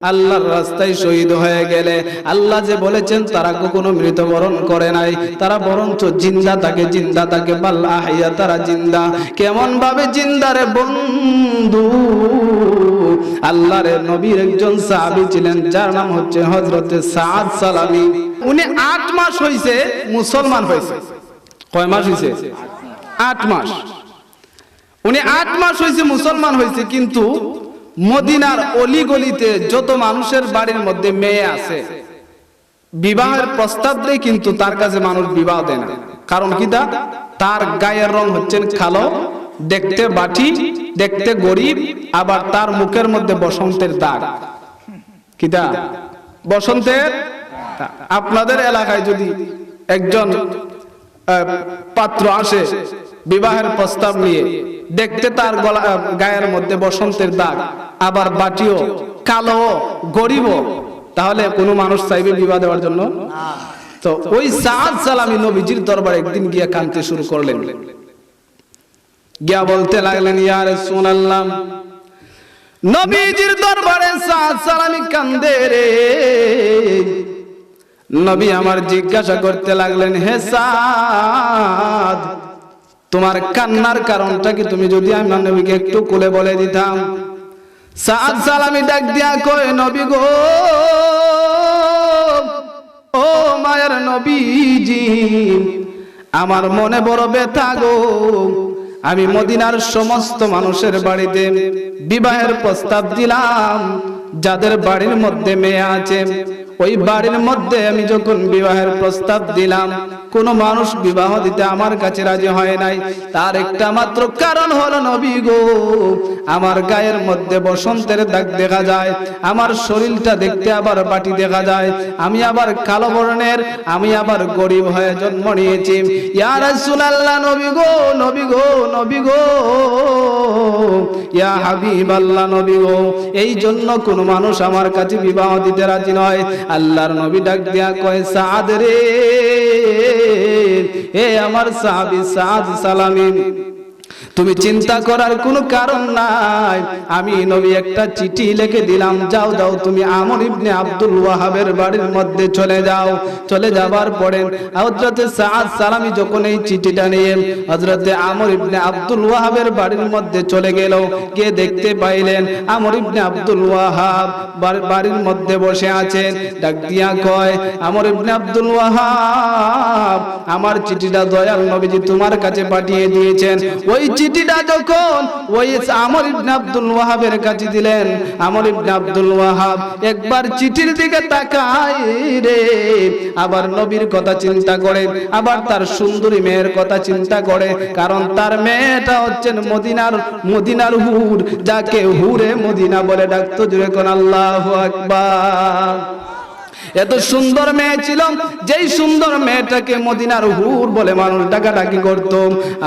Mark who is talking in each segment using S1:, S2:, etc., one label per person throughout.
S1: আল্লাহর রাস্তায় শহীদ হয়ে গেলে আল্লাহ যে বলেছেন, তারা কখনো মৃত্যুবরণ করে নাই। তারা বরঞ্চ জিন্দা থাকে জিন্দা থাকে বাল্লা হাইয়া তারা জিন্দা। কেমন ভাবে জিন্দারে বন্ধু? আল্লাহর নবীর একজন সাহাবী ছিলেন, যার নাম হচ্ছে হযরতে সাদ সালামি। উনি আট মাস হইছে মুসলমান হয়েছে কয় মাস হইছে? আট মাস। উনি আট মাস হয়েছে মুসলমান হয়েছে কিন্তু মদিনার অলি গলিতে যত মানুষের বাড়ির মধ্যে মেয়ে আছে, বিবাহের প্রস্তাব দেয় কিন্তু তার কাছে মানুষ বিবাহ দেয় না। কারণ কি তা তার গায়ের রং হচ্ছেন কালো, দেখতে বাটি, দেখতে গরিব, আবার তার মুখের মধ্যে বসন্তের দাগ। কিতা বসন্তের আপনাদের এলাকায় যদি একজন পাত্র আসে বিবাহের প্রস্তাব নিয়ে, দেখতে তার গলা গায়ের মধ্যে বসন্তের দাগ। আবার বাটিও কালো গরিব তাহলে কোনো মানুষ চাইবে বিবাহ দেওয়ার জন্য? তো ওই সাদ সালামি নবীজির দরবারে একদিন গিয়ে কানতে শুরু করলেন। গিয়া বলতে লাগলেন ইয়ার শুনাল্লাম নবীজির দরবারে সাদ সালামি কান্দে রে। নবী আমার জিজ্ঞাসা করতে লাগলেন, হে সাদ, তোমার কান্নার কারণটা কি? তুমি যদি আমি নবীকে একটু কোলে বলে দিতাম সাদ সালামি ডাক দিয়া কয়, নবী গো, ও মায়ের নবীজি, আমার মনে বড় ব্যথা গো। আমি মদিনার সমস্ত মানুষের বাড়িতে বিবাহের প্রস্তাব দিলাম, যাদের বাড়ির মধ্যে মেয়ে আছে। ওই বাড়ির মধ্যে আমি যখন বিবাহের প্রস্তাব দিলাম কোন মানুষ বিবাহ দিতে আমার কাছে রাজি হয় নাই। তার একটা মাত্র কারণ হলো নবী গো, আমার গায়ের মধ্যে বসন্তের দাগ দেখা যায়, আমার শরীরটা দেখতে আবার বাটি দেখা যায়, আমি আবার কালো বর্ণের, আমি আবার গরিব হয়ে জন্ম নিয়েছি। ইয়া রাসূলুল্লাহ, নবী গো নবী গো নবী গো, ইয়া হাবিবাল্লাহ, নবী গো, এই জন্য কোন মানুষ আমার কাছে বিবাহ দিতে রাজি নয়। আল্লাহর নবী ডাক দিয়া কয়, সাদ রে। এ আমার সাহাবি সাদ সালামি তুমি চিন্তা করার কোনো কারণ নাই। আমি নবী, একটা চিঠি লিখে দিলাম, যাও যাও, তুমি আমর ইবনে আব্দুল ওয়াহাবের বাড়ির মধ্যে চলে যাও। চলে যাবার পরে হযরতে সাদ সালামি যখন এই চিঠিটা নিয়ে হযরতে আমর ইবনে আব্দুল ওয়াহাবের বাড়ির মধ্যে চলে গেল, গিয়ে দেখতে পাইলেন আমর ইবনে আব্দুল ওয়াহাব বাড়ির মধ্যে বসে আছেন। ডাক দিয়া কয়, আমর ইবনে আব্দুল ওয়াহাব, আমার চিঠিটা দয়াল নবীজি তোমার কাছে পাঠিয়ে দিয়েছেন। ওই চিঠিটা যখন ওই আমর ইবনে আব্দুল ওয়াহাবের কাছে দিলেন, আমর ইবনে আব্দুল ওয়াহাব একবার চিঠির দিকে তাকায় রে, আবার নবীর কথা চিন্তা করে, আবার তার সুন্দরী মেয়ের কথা চিন্তা করে, কারণ তার মেয়েটা হচ্ছেন মদিনার মদিনার হুর, যাকে হুরে মদিনা বলে ডাকতো জুড়ে কোন আল্লাহ আকবার। এত সুন্দর মেয়ে ছিল যেই সুন্দর মেয়েটাকে মদিনার হুর বলে মানুষ ডাকাডাকি করত।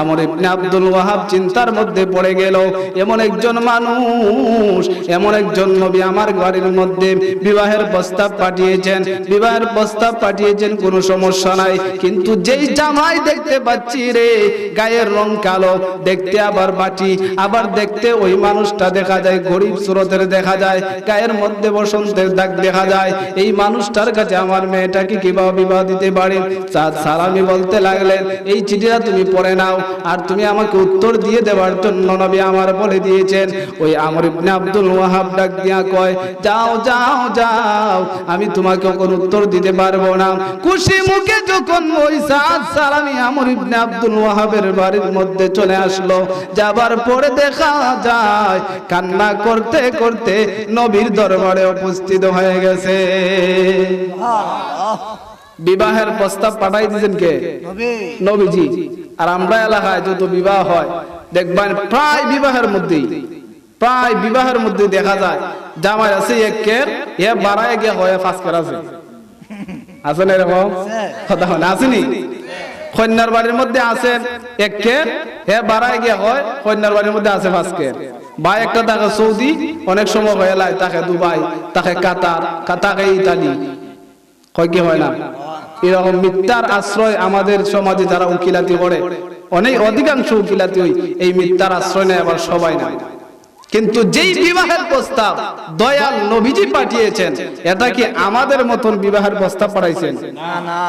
S1: আমার ইবনে আব্দুল ওয়াহাব চিন্তার মধ্যে পড়ে গেল, এমন একজন মানুষ, এমন একজন নবী আমার বাড়ির মধ্যে বিবাহের প্রস্তাব পাঠিয়েছেন। বিবাহের প্রস্তাব পাঠিয়েছেন, কোনো সমস্যা নাই। কিন্তু যেই জামাই দেখতে পাচ্ছি রে, গায়ের রং কালো, দেখতে আবার বাটি, আবার দেখতে ওই মানুষটা দেখা যায়, গরিব স্রোতের দেখা যায়, গায়ের মধ্যে বসন্তের দাগ দেখা যায়। এই মানুষটার কাছে আমার মেয়েটাকে কীভাবে বিবাহ দিতে পারে? সাদ সালামি বলতে লাগলেন, এই চিঠিটা তুমি পড়ে নাও আর তুমি আমাকে উত্তর দিয়ে দেওয়ার জন্য নবী আমার বলে দিয়েছেন। ওই আমর ইবনে আব্দুল ওয়াহাব ডাক দিয়া কয়, যাও যাও যাও, আমি তোমাকে কোন উত্তর দিতে পারব না। খুশি মুখে যখন ওই সাদ সালামি আমর ইবনে আব্দুল ওয়াহাবের বাড়ির মধ্যে চলে আসলো, যাবার পরে দেখা যায় কান্না করতে করতে নবীর দরবারে উপস্থিত হয়ে গেছে। বিবাহের প্রস্তাব পাঠাই দিয়েছেন কে? নবীজি। আর আমরা এলাকায় যত বিবাহ হয় দেখবেন প্রায় বিবাহের মধ্যেই প্রায় বিবাহের মধ্যে দেখা যায় জামাই আছে একের এ বাড়ায় গিয়ে হয় ফাঁসকার আছে। আছে না এরকম? কথা হয় না? আসেনি কন্যার বাড়ির মধ্যে আছেন একের হে বাড়ায় গিয়ে হয় কন্যার বাড়ির মধ্যে আছে ফাঁসকের ভাই একটা থাকে সৌদি অনেক সময় হয়ে লাই তাকে দুবাই তাকে কাতার তাকে ইতালি। হয় কি হয় না? এরকম মিথ্যার আশ্রয় আমাদের সমাজে যারা উকিলাতি করে অনেক অধিকাংশ উকিলাতি ওই এই মিথ্যার আশ্রয় নেয় আবার সবাই না কিন্তু যেই বিবাহের প্রস্তাব দয়াল নবীজি পাঠিয়েছেন এটা কি আমাদের মতন বিবাহের প্রস্তাব পাঠাইছেন?
S2: না না।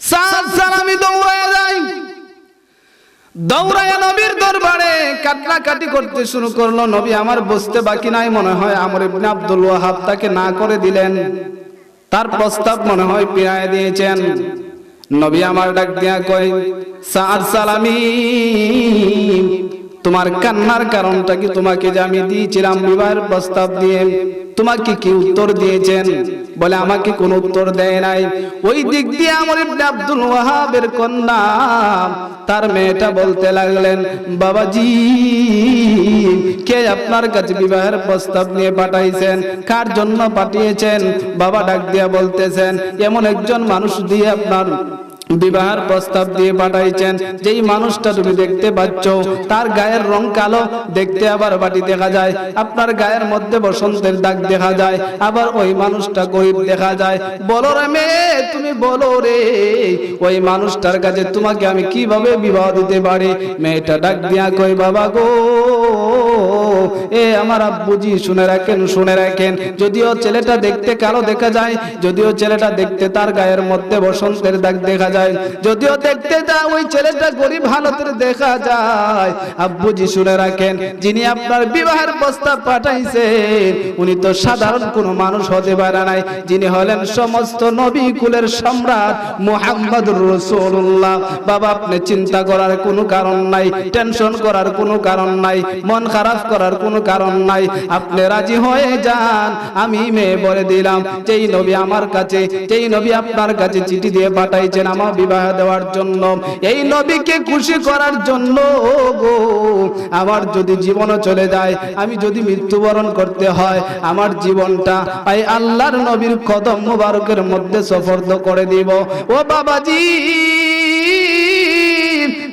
S1: সাত সালামি দৌড়ায় যাই। দৌড়ায় নবীর দরবারে কাটনাকাটি করতে শুরু করল। নবী আমার বসতে বাকি নাই, মনে হয় আমার ইবনে আব্দুল ওয়াহাব তাকে না করে দিলেন। তার প্রস্তাব মনে হয় পিরায় দিয়েছেন। নবী আমার ডাক দিয়া কয় সার সালামি তোমার কান্নার কারণটা কি তোমাকে যে আমি দিয়েছিলাম বিবাহের প্রস্তাব দিয়ে? তোমাকে কি উত্তর দিয়েছেন? বলে আমাকে কোন উত্তর দেয় নাই। ওই দিক দিয়ে আমার আব্দুল ওয়াহাবের কন্যা, তার মেয়েটা বলতে লাগলেন, বাবাজি, কে আপনার কাছে বিবাহের প্রস্তাব নিয়ে পাঠাইছেন? কার জন্য পাঠিয়েছেন? বাবা ডাক দিয়া বলতেছেন, এমন একজন মানুষ দিয়ে আপনার বিবাহের প্রস্তাব দিয়ে পাঠাইছেন। যেই মানুষটা তুমি দেখতে পাচ্ছ, তার গায়ের রং কালো, দেখতে আবার বাটি দেখা যায়। আপনার গায়ের মধ্যে বসন্তের দাগ দেখা যায়, আবার ওই মানুষটা গরিব দেখা যায়। বলো রে মেয়ে, তুমি বলো রে, ওই মানুষটার কাছে তোমাকে আমি কীভাবে বিবাহ দিতে পারি? মেয়েটা ডাক দিয়া কই বাবা গো এ আমার আব্বুজি শুনে রাখেন শুনে রাখেন। যদিও ছেলেটা দেখতে কালো দেখা যায়, যদিও ছেলেটা দেখতে তার গায়ের মধ্যে বসন্তের দাগ দেখা যায়। যদিও দেখতে যা ওই ছেলেটা গরিব হালতের দেখা যায়। আব্বুজি শুনে রাখেন, যিনি আপনার বিবাহের প্রস্তাব পাঠাইছেন, উনি তো সাধারণ কোনো মানুষ হতে পারে নাই। যিনি হলেন সমস্ত নবী কুলের সম্রাট মোহাম্মদুর রসুল্লাহ বাবা, আপনি চিন্তা করার কোনো কারণ নাই, টেনশন করার কোনো কারণ নাই, মন খারাপ করার কোনো কারণ নাই। আপনি রাজি হয়ে যান। আমি মেয়ে বলে দিলাম, যেই নবী আমার কাছে, যেই নবী আপনার কাছে চিঠি দিয়ে পাঠাইছেন আমার বিবাহ দেওয়ার জন্য। এই নবীকে খুশি করার জন্য, গো। আমার যদি জীবনও চলে যায়, আমি যদি মৃত্যুবরণ করতে হয়, আমার জীবনটা এই আল্লাহর নবীর কদম মুবারকের মধ্যে সফর্দ করে দিব। ও বাবাজি!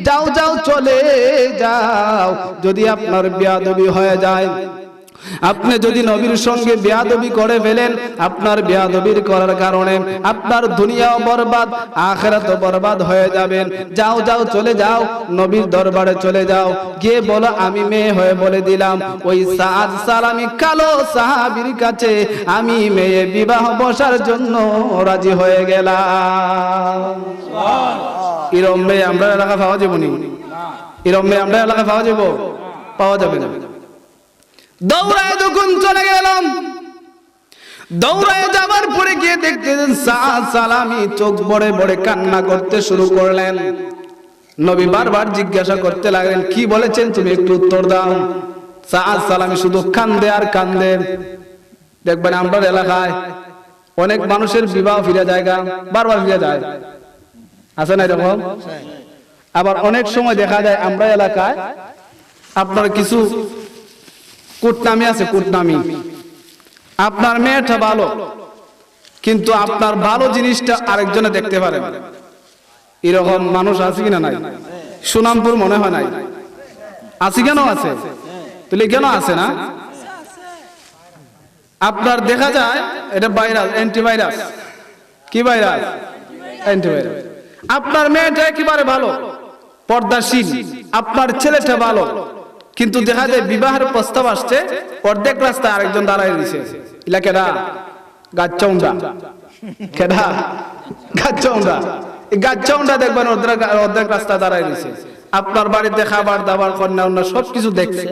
S1: যাও যাও চলে যাও। যদি আপনার বিয়াদবি হয়ে যায় আপনি যদি নবীর সঙ্গে বেয়াদবি করে ফেলেন, আপনার বেয়াদবির করার কারণে আপনার দুনিয়াও বরবাদ, আখেরাতও বরবাদ হয়ে যাবেন যাও যাও, চলে যাও, নবীর দরবারে চলে যাও। গিয়ে বলো, আমি মেয়ে হয়ে বলে দিলাম, ওই সাদ সালামি কালো সাহাবীর কাছে, আমি মেয়ে বিবাহ বসার জন্য রাজি হয়ে গেলাম। এরম মেয়ে আমরা এলাকা পাওয়া যাব নি? এরম মেয়ে আমরা এলাকা পাওয়া যাব? পাওয়া যাবে না। দৌড়ায় যখন চলে গেলাম দৌড়ায় যাবার পরে গিয়ে সাদ সালামি চোখ বড়ে বড়ে কান্না করতে শুরু করলেন। নবী বারবার জিজ্ঞাসা করতে লাগলেন কি বলেছেন? তুমি একটু উত্তর দাও। সাদ সালামি শুধু কান্দে আর কান্দে। দেখবেন আমরা এলাকায় অনেক মানুষের বিবাহ ফিরে জায়গা বারবার ফিরে যায়। আছে না এরকম? আবার অনেক সময় দেখা যায় আমরা এলাকায় আপনার কিছু কুটনামি আছে, কুটনামি। আপনার মেয়েটা ভালো, কিন্তু আপনার ভালো জিনিসটা আরেকজনে দেখতে পারে। এরকম মানুষ আছে কিনা নাই? সুনামপুর মনে হয় নাই। আছে কেন আছে? তাহলে কেন আছে না? আপনার দেখা যায়, এটা ভাইরাস অ্যান্টিভাইরাস কি ভাইরাস অ্যান্টিভাইরাস আপনার মেয়েটা একেবারে ভালো, পর্দাশীল। আপনার ছেলেটা ভালো কিন্তু দেখা যায় বিবাহের প্রস্তাব আসছে অর্ধেক রাস্তায় আরেকজন দাঁড়ায় দিছে ইলা কেডা? গাচ্চৌন্ডা কেডা? গাচ্চৌন্ডা এই গাচ্চৌন্ডা দেখবেন অর্ধেক অর্ধেক রাস্তায় দাঁড়ায় দিছে আপনার বাড়িতে খাবার দাবার কন্যা অন্য সবকিছু দেখছে।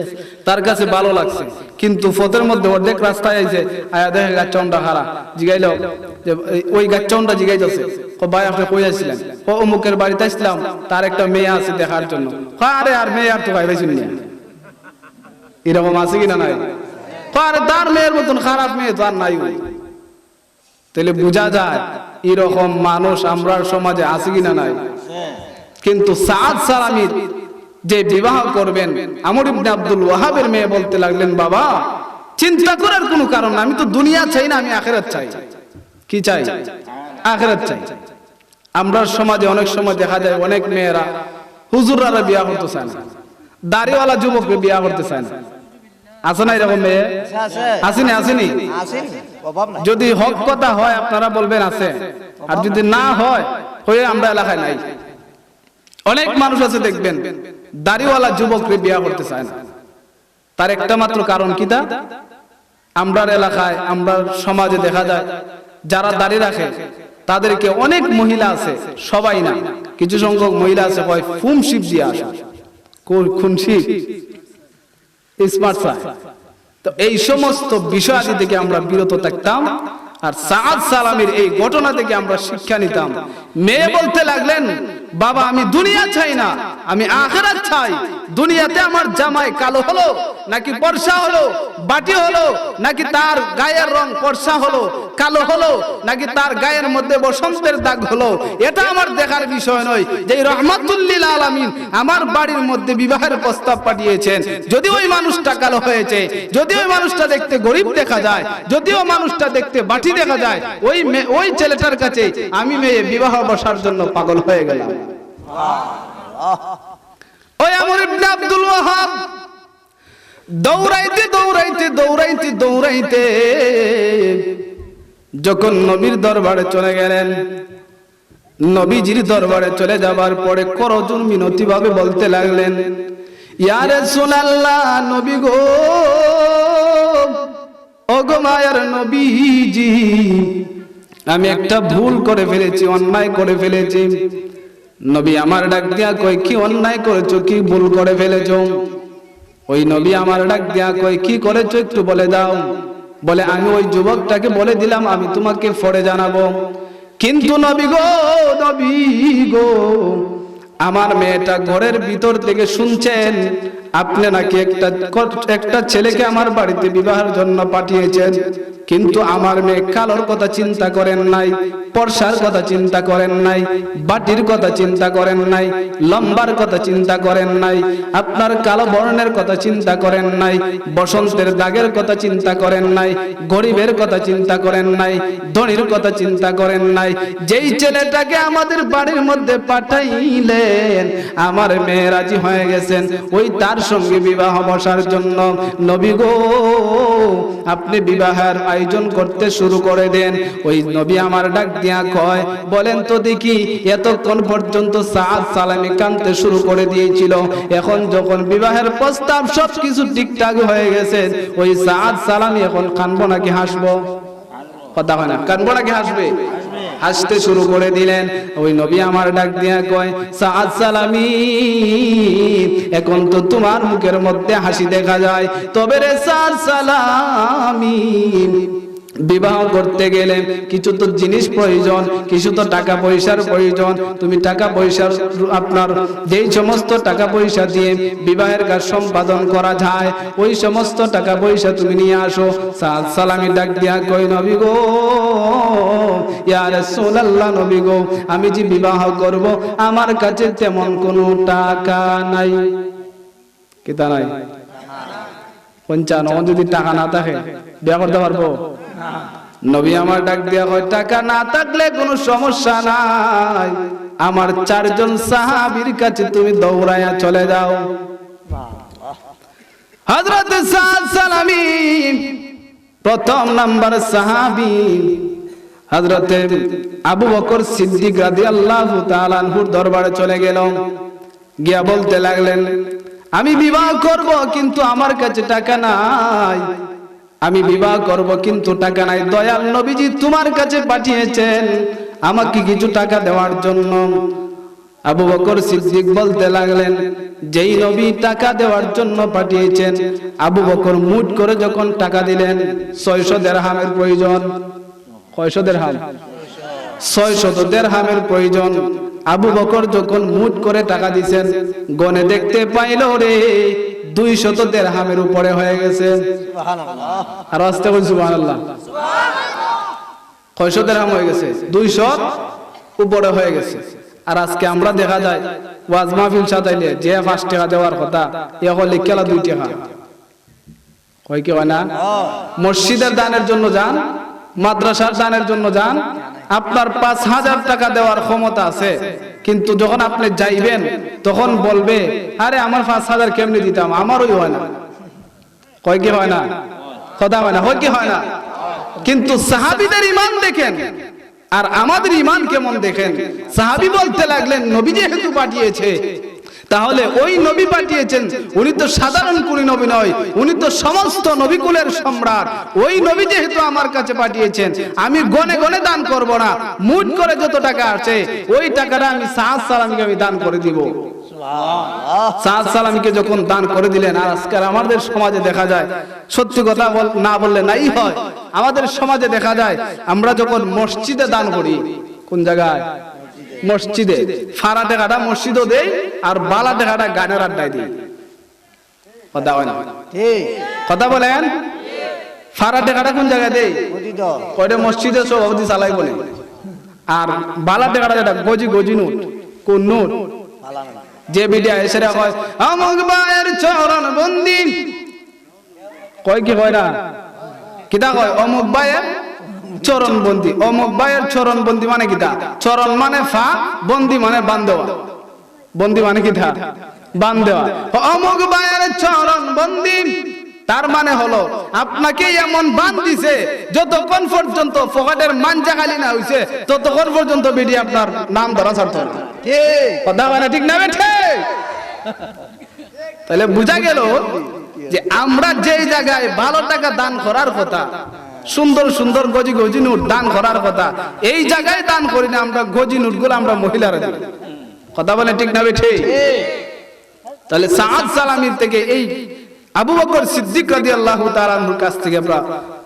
S1: তার কাছে ভালো লাগছে। কিন্তু ফতের মধ্যে অর্ধেক রাস্তায় আইছে। আয়া দেখে গাচ্চৌন্ডা খারা জিগাইল যে ওই গাচ্চৌন্ডা জিগাইতেছে। ও ভাই আপনি কই আসছিলেন ও অমুকের বাড়িতে আসলাম তার একটা মেয়ে আছে দেখার জন্য। আরে আর মেয়ে আর তো ভাই না। এরকম আছে কিনা নাই? আর তার মেয়ের মতন খারাপ মেয়ে তো আর নাই। তাহলে বোঝা যায় এরকম মানুষ আমরা সমাজে আছে কিনা নাই। কিন্তু সাদ সালামির যে বিবাহ করবেন, আমর ইবনে আব্দুল ওয়াহাবের মেয়ে বলতে লাগলেন, বাবা, চিন্তা করার কোনো কারণ আমি তো দুনিয়া চাই না, আমি আখেরাত চাই। কি চাই? আখেরাত চাই। আমরা সমাজে অনেক সময় দেখা যায় অনেক মেয়েরা হুজুররা বিয়া করতে চায় না, দাড়িওয়ালা যুবককে বিয়া করতে চায় না। আছে না এরকম মেয়ে? আসেনি আসেনি যদি হক কথা হয়, আপনারা বলবেন আছে। আর যদি না হয়, হয়ে আমরা এলাকায় নাই। অনেক মানুষ আছে, দেখবেন, দাড়িওয়ালা যুবককে বিয়া করতে চায় না। তার একটা মাত্র কারণ কি তা? আমরার এলাকায়, আমরা সমাজে দেখা যায়, যারা দাঁড়িয়ে রাখে, তাদেরকে অনেক মহিলা আছে, সবাই না। কিছু সংখ্যক মহিলা আছে কয় ফুম শিব দিয়ে আসে। কোন শিব স্মার্ট তো এই সমস্ত বিষয় থেকে আমরা বিরত থাকতাম আর সাদ সালামের এই ঘটনা থেকে আমরা শিক্ষা নিতাম। মেয়ে বলতে লাগলেন বাবা, আমি দুনিয়া চাই না, আমি আখেরাত চাই। দুনিয়াতে আমার জামাই কালো হলো, নাকি বর্ষা হলো, বাটি হলো, নাকি তার গায়ের রং বর্ষা হলো, কালো হলো, নাকি তার গায়ের মধ্যে বসন্তের দাগ হলো? এটা আমার দেখার বিষয় নয়। যে রহমাতুল্লিল আলামিন আমার বাড়ির মধ্যে বিবাহের প্রস্তাব পাঠিয়েছেন, যদি ওই মানুষটা কালো হয়েছে, যদি ওই মানুষটা দেখতে গরিব দেখা যায় যদিও মানুষটা দেখতে বাটি দেখা যায়, ওই ওই ছেলেটার কাছে আমি মেয়ে বিবাহ বসার জন্য পাগল হয়ে গেলাম। দৌড়াইতে দৌড়াইতে দৌড়াইতে দৌড়াইতে যখন নবীর দরবারে চলে গেলেন, নবীজির দরবারে চলে যাবার পরে করজুন মিনতি ভাবে বলতে লাগলেন ইয়ারে সোনাল্লাহ নবী গো, ওগো মায়ার নবীজি, আমি একটা ভুল করে ফেলেছি, অন্যায় করে ফেলেছি। নবী আমার ডাক দিয়া কই কি অন্যায় করেছ? কি ভুল করে ফেলেছো? ওই নবী আমার ডাক দিয়া কই কি করেছ একটু বলে দাও। বলে, আমি ওই যুবকটাকে বলে দিলাম, আমি তোমাকে পরে জানাব। কিন্তু নবী গো নবী গো, আমার মেয়েটা ঘরের ভিতর থেকে শুনছেন আপনি নাকি একটা একটা ছেলেকে আমার বাড়িতে বিবাহের জন্য পাঠিয়েছেন, কিন্তু আমার মেয়ে কালোর কথা চিন্তা করেন নাই, পর্সার কথা চিন্তা করেন নাই, বাটির কথা চিন্তা করেন নাই, লম্বার কথা চিন্তা করেন নাই, আপনার কালো বর্ণের কথা চিন্তা করেন নাই, বসন্তের দাগের কথা চিন্তা করেন নাই, গরিবের কথা চিন্তা করেন নাই, ধনির কথা চিন্তা করেন নাই, যেই ছেলেটাকে আমাদের বাড়ির মধ্যে পাঠাইলেন, আমার মেয়ে রাজি হয়ে গেছেন, ওই তার সঙ্গে বিবাহ বসার জন্য। নবী গো, আপনি বিবাহের আয়োজন করতে শুরু করে দেন। ওই নবী আমার ডাক দিয়া কয়, বলেন তো দেখি, এতক্ষণ পর্যন্ত সাদ সালামি কানতে শুরু করে দিয়েছিল। এখন যখন বিবাহের প্রস্তাব সব কিছু ঠিকঠাক হয়ে গেছে, ওই সাদ সালামি এখন কানবো নাকি হাসবো? কথা হয় না, কানবো নাকি হাসবে? হাসতে শুরু করে দিলেন। ওই নবী আমার ডাক দিয়া কয় সাদ সালামি, এখন তো তোমার মুখের মধ্যে হাসি দেখা যায়। তবে রে সাদ সালামি বিবাহ করতে গেলে কিছু তো জিনিস প্রয়োজন, কিছু তো টাকা পয়সার প্রয়োজন। তুমি টাকা পয়সার আপনার যেই সমস্ত টাকা পয়সা দিয়ে বিবাহের কাজ সম্পাদন করা যায়, ওই সমস্ত টাকা পয়সা তুমি নিয়ে আসো। সাদ সালামি ডাক দিয়া কই নবী গো, ইয়া রাসূলুল্লাহ, নবী গো, আমি যে বিবাহ করব, আমার কাছে তেমন কোনো টাকা নাই। কি তা নাই? পঞ্চান্ন, যদি টাকা না থাকে, বিয়া করতে পারব? নবী আমার ডাক দিয়া হয় টাকা না থাকলে কোনো সমস্যা নাই। আমার চারজন সাহাবীর কাছে তুমি দৌড়াইয়া চলে যাও। হযরত সালামি, প্রথম নাম্বার সাহাবী, হযরতে আবু বকর সিদ্দিক রাদিয়াল্লাহু তাআলা আনহুর দরবারে চলে গেল। গিয়া বলতে লাগলেন, আমি বিবাহ করব, কিন্তু আমার কাছে টাকা নাই। আমি বিবাহ করব, কিন্তু টাকা নাই। দয়াল নবীজি তোমার কাছে পাঠিয়েছেন আমাকে কিছু টাকা দেওয়ার জন্য। আবু বকর সিদ্দিক বলতে লাগলেন, যেই নবী টাকা দেওয়ার জন্য পাঠিয়েছেন, আবু বকর মুট করে যখন টাকা দিলেন, ছয়শো দেড়হামের প্রয়োজন। কয়শো দেড়হাম। ছয়শত দেড়হামের প্রয়োজন। আবু বকর যখন মুট করে টাকা দিছেন, গনে দেখতে পাইল রে দুই শত দেড়হামের উপরে হয়ে গেছে। আর আসতে বলছি সুবহানাল্লাহ। কয়শো দেড়হাম হয়ে গেছে? দুইশো উপরে হয়ে গেছে। আর আজকে আমরা দেখা যায় ওয়াজ মাহফিল সাজাইলে যে পাঁচ টাকা দেওয়ার কথা এখন লিখেলা দুই টাকা? কয় কি হয় না। মসজিদের দানের জন্য যান মাদ্রাসার দানের জন্য যান আপনার পাঁচ হাজার টাকা দেওয়ার ক্ষমতা আছে। কিন্তু যখন আপনি যাইবেন, তখন বলবে, আরে, আমার পাঁচ হাজার কেমনি দিতাম? আমারই হয় না। কয় কি হয় না? কথা হয় না। হয় কি হয় না? কিন্তু সাহাবিদের ইমান দেখেন। আর আমাদের ইমান কেমন দেখেন? সাহাবি বলতে লাগলেন, নবী যেহেতু পাঠিয়েছে তাহলে ওই নবী পাঠিয়েছেন। উনি তো সাধারণ কোন নবী নয় উনি তো সমস্ত নবীকুলের সম্রাট। ওই নবী যেহেতু আমার কাছে পাঠিয়েছেন আমি গনে গনে দান করব না মুট করে যত টাকা আছে ওই টাকাটা আমি সাহাজ সালামকে আমি দান করে দিব। সাহাজ সালামকে যখন দান করে দিলেন আর আজকাল আমাদের সমাজে দেখা যায় সত্যি কথা না বললে নাই হয়। আমাদের সমাজে দেখা যায় আমরা যখন মসজিদে দান করি কোন জায়গায়? মসজিদে। ফাড়া টাকাটা মসজিদও দেই আর বালা টাকাটা গানের আড্ডায় দিই কথা হয় না? কথা বলেন? ফাড়া টাকাটা কোন জায়গায় দেই
S2: বুঝিত
S1: ওইটা মসজিদে সভাপতি চালাই বলে। আর বালা টাকাটা যেটা গজি গজি নোট। কোন নোট? যে বিডিয়া এসে কয় আমক বায়ের চরণ বন্দি। কয় কি কয় না? কিতা কয়? অমুক বায়ের চরণ বন্দি অমুক বায়ের চরণ বন্দি মানে কিতা চরণ মানে ফা, বন্দি মানে বান দেওয়া। বন্দি মানে কিতা বান দেওয়া। অমুক বায়ের চরণ বন্দি তার মানে হলো আপনাকে এমন বান দিছে, যতক্ষণ পর্যন্ত ফকাটের মানজা খালি না হইছে, ততক্ষণ পর্যন্ত বিডি আপনার নাম ধরা ছাড়ত না কথা মানে ঠিক না বেঠে? তাহলে বোঝা গেল যে আমরা যেই জায়গায় ভালো টাকা দান করার কথা সুন্দর সুন্দর গজি গজি নোট দান করার কথা। এই জায়গায় দান করি না আমরা গজি নোটগুলো আমরা মহিলারা দিই। কথা বলে ঠিক না বেঠে? তাহলে সাদ সালামির থেকে এই আবু বকর সিদ্দিক রাদিয়াল্লাহু তাআলার কাছ থেকে আমরা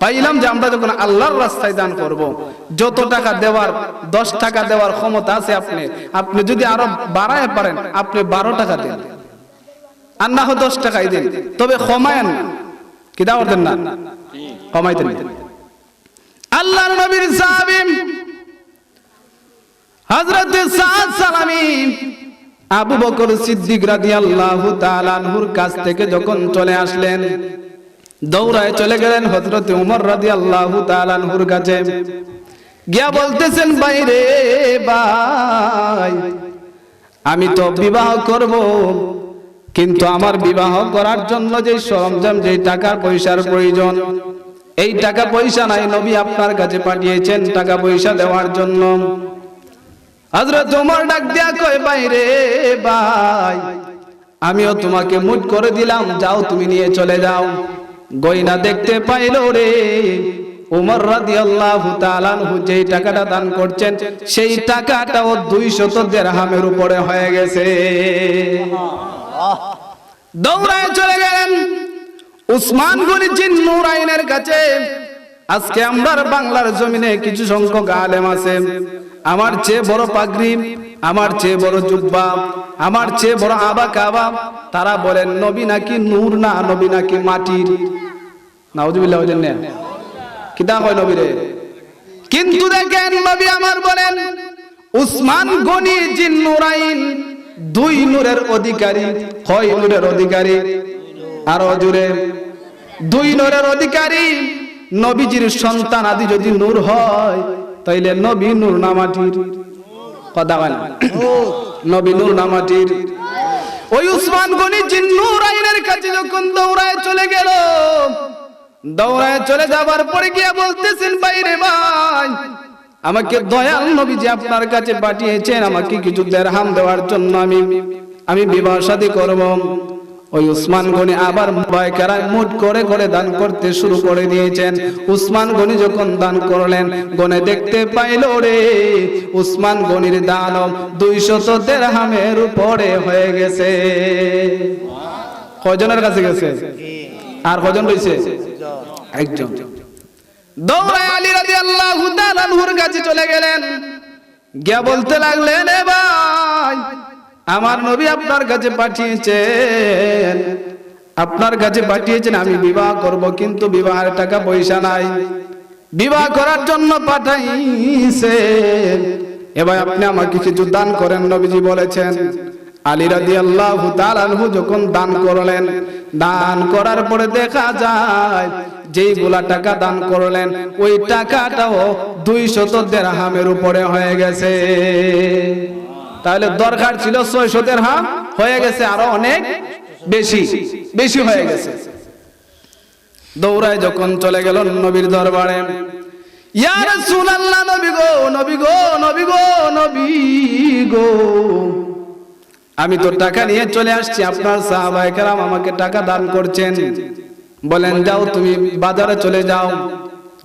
S1: পাইলাম যে আমরা যখন আল্লাহর রাস্তায় দান করব যত টাকা দেওয়ার 10 টাকা দেওয়ার ক্ষমতা আছে আপনি আপনি যদি আরও বাড়ায় পারেন আপনি 12 টাকা দেন। আর না হয় 10 টাকাই দেন। তবে কমায়েন না কি দাও দেন না? কমাইতেন না। আল্লাহর নবীর সাহাবী হযরত সাদ সালামী, আবু বকর সিদ্দিক রাদিয়াল্লাহু তাআলা আনহুর কাছ থেকে যখন চলে আসলেন, দৌড়ায় চলে গেলেন হযরত ওমর রাদিয়াল্লাহু তাআলা আনহুর কাছে। গিয়া বলতেছেন বাইরে ভাই, আমি তো বিবাহ করব, কিন্তু আমার বিবাহ করার জন্য যে সরঞ্জাম, যে টাকার পয়সার প্রয়োজন এই টাকা পয়সা নাই নবী আপনার কাছে পাঠিয়েছেন টাকা পয়সা দেওয়ার জন্য। হযরত তোমার ডাক দিয়া কয় বাইরে ভাই আমিও তোমাকে মুট করে দিলাম যাও তুমি নিয়ে চলে যাও। গয়না দেখতে পাইলো রে ওমর রাদিয়াল্লাহু তাআলা যেই টাকাটা দান করছেন সেই টাকাটাও 200 দিরহামের উপরে হয়ে গেছে। দৌড়ায় চলে গেলেন। উসমান গনি জিন্নুরাইনের কাছে, আজকে আমরার বাংলার জমিনে কিছু সংখ্যক আলেম আছে। আমার চেয়ে বড় পাগড়ি, আমার চেয়ে বড় জুব্বা, আমার চেয়ে বড় আবা কাবা, তারা বলেন, নবী নাকি নূর না, নবী নাকি মাটির? নাউজুবিল্লাহ বলেন না কিতা হয় নবীরে। কিন্তু দেখেন নবী আমার বলেন, উসমান গনি জিন্নুরাইন দুই নূরের অধিকারী, হয় নূরের অধিকারী। আরও জুড়ে দুই নূরের অধিকারী নবীজির সন্তান আদি যদি নূর হয়, তাইলে নবী নূর নামাটির কথা না। নবী নূর নামাটির। ওই উসমান গনি জিন্নুর আইনের কাছে যখন দৌড়ায় চলে গেল, দৌড়ায় চলে যাবার পরে গিয়া বলতেছেন, বাইরে ভাই, আমাকে দয়াল নবী যে আপনার কাছে পাঠিয়েছেন, আমাকে কিছু দেড়হাম দেওয়ার জন্য আমি আমি বিবাহ শাদী করব। ওই উসমান গনি আবার ভয় কেরায় মুট করে করে দান করতে শুরু করে দিয়েছেন। উসমান গনি যখন দান করলেন, গনে দেখতে পাইল রে, উসমান গনির দান দুইশত দেড়হামের উপরে হয়ে গেছে। কয়জনের কাছে গেছে? আর কজন রয়েছে? একজন। দৌড়ায় আলী রাদিয়াল্লাহু তাআলা আনহুর কাছে চলে গেলেন। গিয়া বলতে লাগলেন, এ ভাই আমার নবী আপনার কাছে পাঠিয়েছেন। আপনার কাছে পাঠিয়েছেন, আমি বিবাহ করব, কিন্তু বিবাহের টাকা পয়সা নাই। বিবাহ করার জন্য পাঠাইছেন। এবার আপনি আমাকে কিছু দান করেন, নবীজি বলেছেন, আলী রাদিয়াল্লাহু তাআলা আনহু যখন দান করলেন, দান করার পরে দেখা যায় যেইগুলা টাকা দান করলেন, ওই টাকাটাও দুইশত দেড়হামের উপরে হয়ে গেছে। তাহলে দরকার ছিল ছয়শো দেড়হাম হয়ে গেছে আরও অনেক বেশি বেশি হয়ে গেছে। দৌড়ায় যখন চলে গেল নবীর দরবারে ইয়া রাসূলুল্লাহ নবী গো নবী গো নবী গো নবী গো। আমি তো টাকা নিয়ে চলে আসছি আপনার সাহাবায়ে কেরাম আমাকে টাকা দান করছেন। বলেন যাও তুমি বাজারে চলে যাও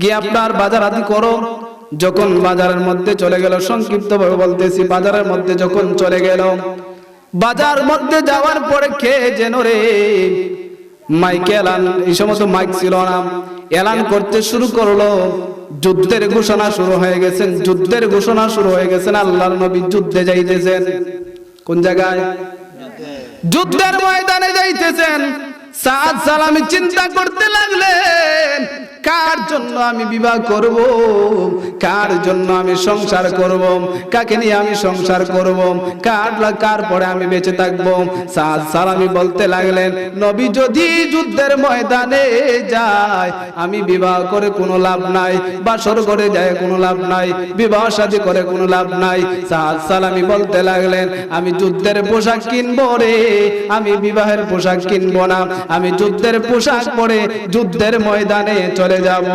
S1: গিয়ে আপনার বাজার আদি করো। যখন বাজারের মধ্যে চলে গেল সংক্ষিপ্ত ভাবে বলতেছি, বাজারের মধ্যে যখন চলে গেল, বাজার মধ্যে যাওয়ার পরে কে যেন রে, মাইকে এলান, এই সমস্ত মাইক ছিল না। এলান করতে শুরু করল, যুদ্ধের ঘোষণা শুরু হয়ে গেছেন যুদ্ধের ঘোষণা শুরু হয়ে গেছেন আল্লাহর নবী যুদ্ধে যাইতেছেন। কোন জায়গায়? যুদ্ধের ময়দানে যাইতেছেন। সাদ সালামি চিন্তা করতে লাগলেন কার জন্য আমি বিবাহ করব? কার জন্য আমি সংসার করব? কাকে নিয়ে আমি সংসার করব? কার কার পরে আমি বেঁচে থাকব? সাদ সালামি বলতে লাগলেন, নবী যদি যুদ্ধের ময়দানে যায়, আমি বিবাহ করে কোনো লাভ নাই, বাসর করে যায় কোনো লাভ নাই, বিবাহ শাদী করে কোনো লাভ নাই। সাদ সালামি বলতে লাগলেন, আমি যুদ্ধের পোশাক কিনবো রে, আমি বিবাহের পোশাক কিনবো না, আমি যুদ্ধের পোশাক পরে যুদ্ধের ময়দানে চলে যাব।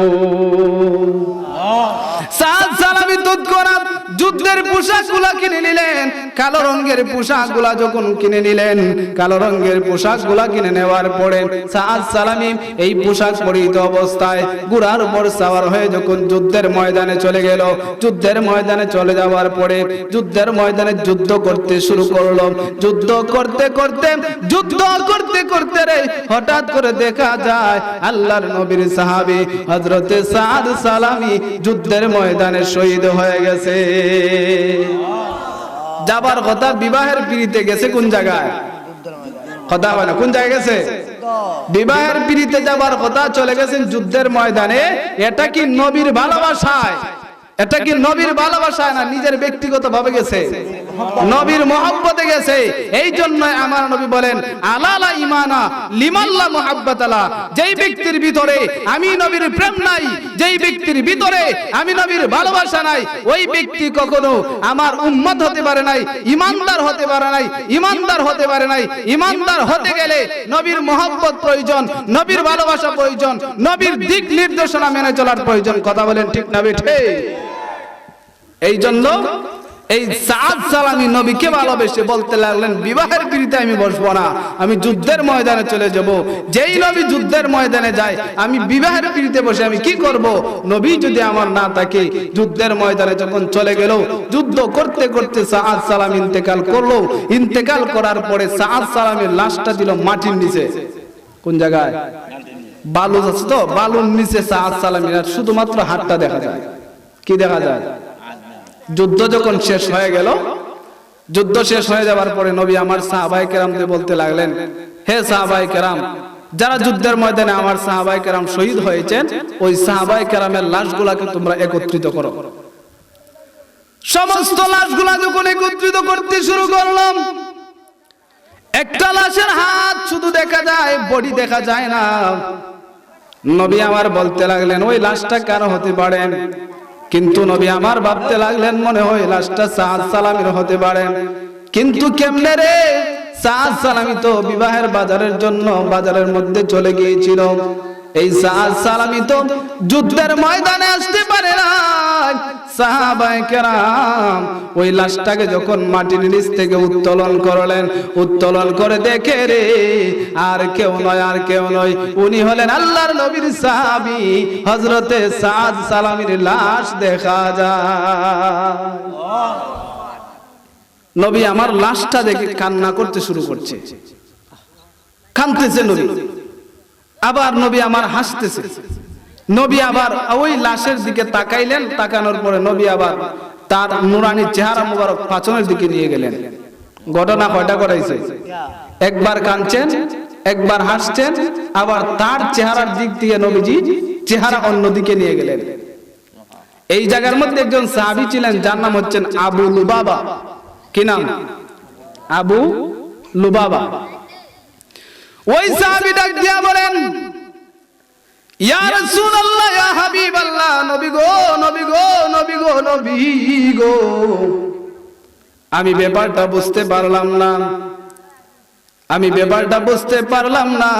S1: করা যুদ্ধের পোশাকগুলা কিনে নিলেন। কালো রঙের পোশাকগুলা যখন কিনে নিলেন, কালো রঙের পোশাকগুলা কিনে নেওয়ার পরে সালামি এই পোশাক পরিহিত অবস্থায় গুড়ার উপর সাওয়ার হয়ে যখন যুদ্ধের ময়দানে চলে গেল, যুদ্ধের ময়দানে চলে যাওয়ার পরে যুদ্ধের ময়দানে যুদ্ধ করতে শুরু করল যুদ্ধ করতে করতে, যুদ্ধ করতে করতে রে, হঠাৎ করে দেখা যায় আল্লাহর নবীর সাহাবী হযরতে সাদ সালামি যুদ্ধের ময়দানে শহীদ হয়ে গেছে। যাবার কথা বিবাহের পিড়িতে গেছে কোন জায়গায়? কথা হয় না, কোন জায়গায় গেছে? বিবাহের পিড়িতে যাবার কথা চলে গেছেন যুদ্ধের ময়দানে। এটা কি নবীর ভালোবাসায়? এটা কি নবীর ভালোবাসায় না নিজের ব্যক্তিগত ভাবে গেছে? নবীর মহব্বতে গেছে। এই জন্য আমার নবী বলেন আলালা ইমানা লিমাল্লা মুহাব্বাতালা। যেই ব্যক্তির ভিতরে আমি নবীর প্রেম নাই যেই ব্যক্তির ভিতরে আমি নবীর ভালোবাসা নাই ওই ব্যক্তি কখনো আমার উম্মত হতে পারে নাই ইমানদার হতে পারে নাই ইমানদার হতে পারে নাই। ইমানদার হতে গেলে নবীর মহব্বত প্রয়োজন নবীর ভালোবাসা প্রয়োজন নবীর দিক নির্দেশনা মেনে চলার প্রয়োজন। কথা বলেন ঠিক না বেঠে? এই জন্য এই সাদ সালামি নবীকে ভালোবেসে বলতে লাগলেন, বিবাহের পিড়িতে আমি বসবো না, আমি যুদ্ধের ময়দানে চলে যাব। যেই নবী যুদ্ধের ময়দানে যায়, আমি বিবাহের পিড়িতে বসে আমি কি করব? নবী যদি আমার না থাকে, যুদ্ধের ময়দানে যখন চলে গেল, যুদ্ধ করতে করতে সাদ সালাম ইন্তেকাল করল। ইন্তেকাল করার পরে সাদ সালামের লাশটা দিল মাটির নিচে। কোন জায়গায়? বালু আছে তো বালুর নিচে সাদ সালামের শুধুমাত্র হাতটা দেখা যায়। কি দেখা যায়? যুদ্ধ যখন শেষ হয়ে গেল, যুদ্ধ শেষ হয়ে যাওয়ার পরে নবী আমার সাহাবাই কেরামকে বলতে লাগলেন, হে সাহাবাই কেরাম, যারা যুদ্ধের ময়দানে আমার সাহাবাই কেরাম শহীদ হয়েছেন, ওই সাহাবাই কেরামের লাশগুলাকে তোমরা একত্রিত করো। সমস্ত লাশগুলা যখন একত্রিত করতে শুরু করলাম, একটা লাশের হাত শুধু দেখা যায়, বডি দেখা যায় না। নবী আমার বলতে লাগলেন, ওই লাশটা কার হতে পারেন কিন্তু নবী আমার ভাবতে লাগলেন, মনে হয় লাশটা সাদ সালামের হতে পারে। কিন্তু কেমনে রে? সাদ সালামি তো বিবাহের বাজারের জন্য বাজারের মধ্যে চলে গিয়েছিল। এই সাদ সালামি তো যুদ্ধের ময়দানে আসতে পারে না। সাহাবায়ে কেরাম ওই লাশটাকে যখন মাটির নিচ থেকে উত্তোলন করলেন, উত্তোলন করে দেখে রে, আর কেউ নয়, আর কেউ নয়। উনি হলেন আল্লাহর নবীর সাহাবী, হযরতে সাদ সালামির লাশ দেখা যায়। নবী আমার লাশটা দেখে কান্না করতে শুরু করছে। কাঁদতেছে নবী। আবার নবী আমার হাসতেছে। নবী আবার ওই লাশের দিকে তাকাইলেন, তাকানোর পরে নবী আবার তার নুরানি চেহারা মুবারক পাচনের দিকে নিয়ে গেলেন। ঘটনা কয়টা করাইছে একবার কাঁদছেন, একবার হাসছেন, আবার তার চেহারার দিক দিয়ে নবীজি চেহারা অন্যদিকে নিয়ে গেলেন। এই জায়গার মধ্যে একজন সাহাবী ছিলেন, যার নাম হচ্ছেন আবু লুবাবা। কি নাম? আবু লুবাবা। ওই সাহাবী ডাক দিয়া বলেন, ইয়া রাসূলুল্লাহ, ইয়া হাবিবাল্লাহ, নবী গো নবী গো নবী গো নবী গো। আমি ব্যাপারটা বুঝতে পারলাম না। আমি ব্যাপারটা বুঝতে পারলাম না।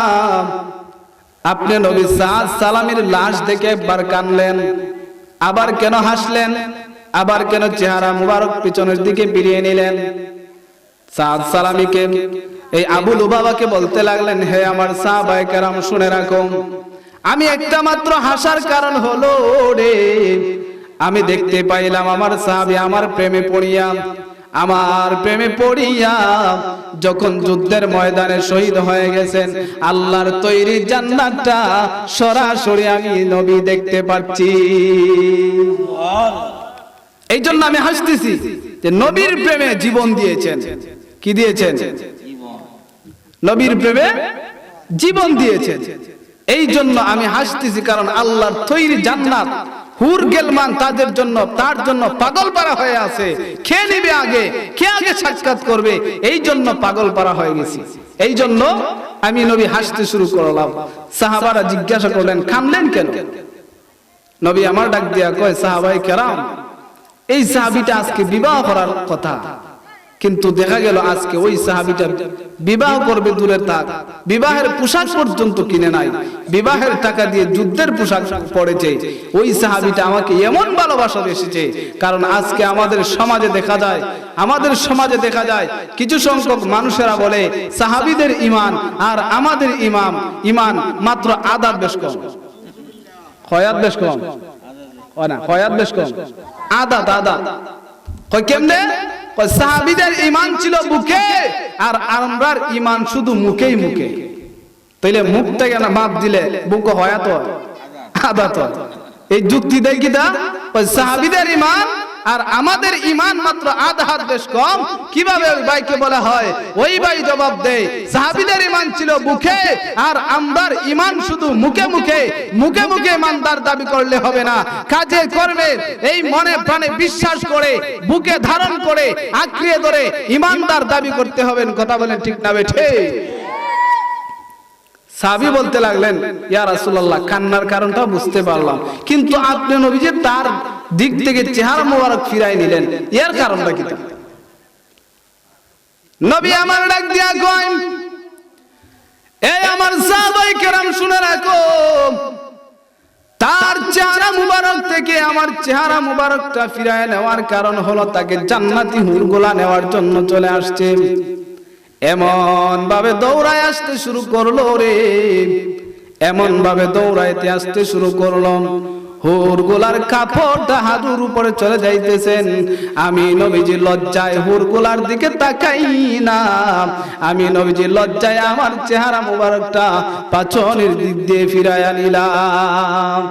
S1: আপনি নবী সাদ সালামের লাশ দেখে একবার কানলেন আবার কেন হাসলেন, আবার কেন চেহারা মুবারক পিছনের দিকে ফিরিয়ে নিলেন? সাদ সালামিকে এই আবুল উবাবাকে বলতে লাগলেন, হে আমার সাহাবায়ে কেরাম, শুনে রাখো। আমি একটা মাত্র হাসার কারণ হলো রে, আমি দেখতে পাইলাম আমার সাহাবী আমার প্রেমে পড়িয়া, আমার প্রেমে পড়িয়া যখন যুদ্ধের ময়দানে শহীদ হয়ে গেছেন, আল্লাহর তৈরি জান্নাতটা সরাসরি আমি নবী দেখতে পাচ্ছি। এই জন্য আমি হাসতেছি যে নবীর প্রেমে জীবন দিয়েছেন। কি দিয়েছেন? নবীর প্রেমে জীবন দিয়েছেন এই জন্য আমি হাসতেছি, কারণ আল্লাহর তৈরি জান্নাত, হুর গেলমান তাদের জন্য, তার জন্য পাগল পারা হয়ে আছে। খেয়ে নিবে আগে? কে আগে সাক্ষাৎ করবে? এই জন্য পাগল পারা হয়ে গেছি। এই জন্য আমি নবী হাসতে শুরু করলাম। সাহাবারা জিজ্ঞাসা করলেন কামলেন কেন? নবী আমার ডাক দিয়া কয় সাহাবাই কেরাম, এই সাহাবিটা আজকে বিবাহ করার কথা। কিন্তু দেখা গেল আজকে ওই সাহাবিটা বিবাহ করবে দূরের তাক। বিবাহের পোশাক পর্যন্ত কিনে নাই। বিবাহের টাকা দিয়ে যুদ্ধের পোশাক পড়েছে ওই সাহাবিটা আমাকে এমন ভালোবাসা এসেছে কারণ আজকে আমাদের সমাজে দেখা যায়, আমাদের সমাজে দেখা যায়, কিছু সংখ্যক মানুষেরা বলে, সাহাবিদের ইমান আর আমাদের ইমাম ইমান মাত্র আদার বেশ কম। খয়াত বেশ কম। না বেশ কম। আদা দাদা কেমনে? সাহাবীদের ইমান ছিল বুকে, আর আমরার ইমান শুধু মুখেই মুখে। তাইলে মুখ থেকে না মাপ দিলে বুক হয় তো আদা তো এই যুক্তি দেয় কি তা? ওই সাহাবিদের ঈমান আর আমাদের ঈমান মাত্র আধা হাত বেশ কম। কীভাবে ওই ভাইকে বলা হয়? ওই ভাই জবাব দেয়, সাহাবীদের ঈমান ছিল বুকে, আর আমরার ঈমান শুধু মুখে মুখে। মুখে মুখে ইমানদার দাবি করলে হবে না। কাজে কর্মে এই মনে প্রাণে বিশ্বাস করে, বুকে ধারণ করে, আঁকড়িয়ে ধরে ইমানদার দাবি করতে হবে। কথা বলেন ঠিক না বেঠে? সাবি বলতে লাগলেন, ইয়া রাসূলুল্লাহ, কান্নার কারণটা বুঝতে পারলাম। কিন্তু আপনি নবীজি তার দিক থেকে চেহারা মোবারক ফিরাই নিলেন। এর কারণটা কি নবী আমার ডাক দিয়া কয় এই আমার সাহাবাই কেরাম শুনে রাখো। তার চেহারা মুবারক থেকে আমার চেহারা মুবারকটা ফিরায় নেওয়ার কারণ হলো তাকে জান্নাতি হুরগুলা নেওয়ার জন্য চলে আসছে। এমন ভাবে দৌড়ায় আসতে শুরু করল রে। এমন ভাবে দৌড়াইতে আসতে শুরু করল হুরগুলার কাপড়টা হাঁটুর উপরে চলে যাইতেছেন। আমি নবীজি লজ্জায় হুরগুলার দিকে তাকাই না আমি নবীজি লজ্জায় আমার চেহারা মুবারকটা পাচনের দিক দিয়ে ফিরাইয়া নিলাম।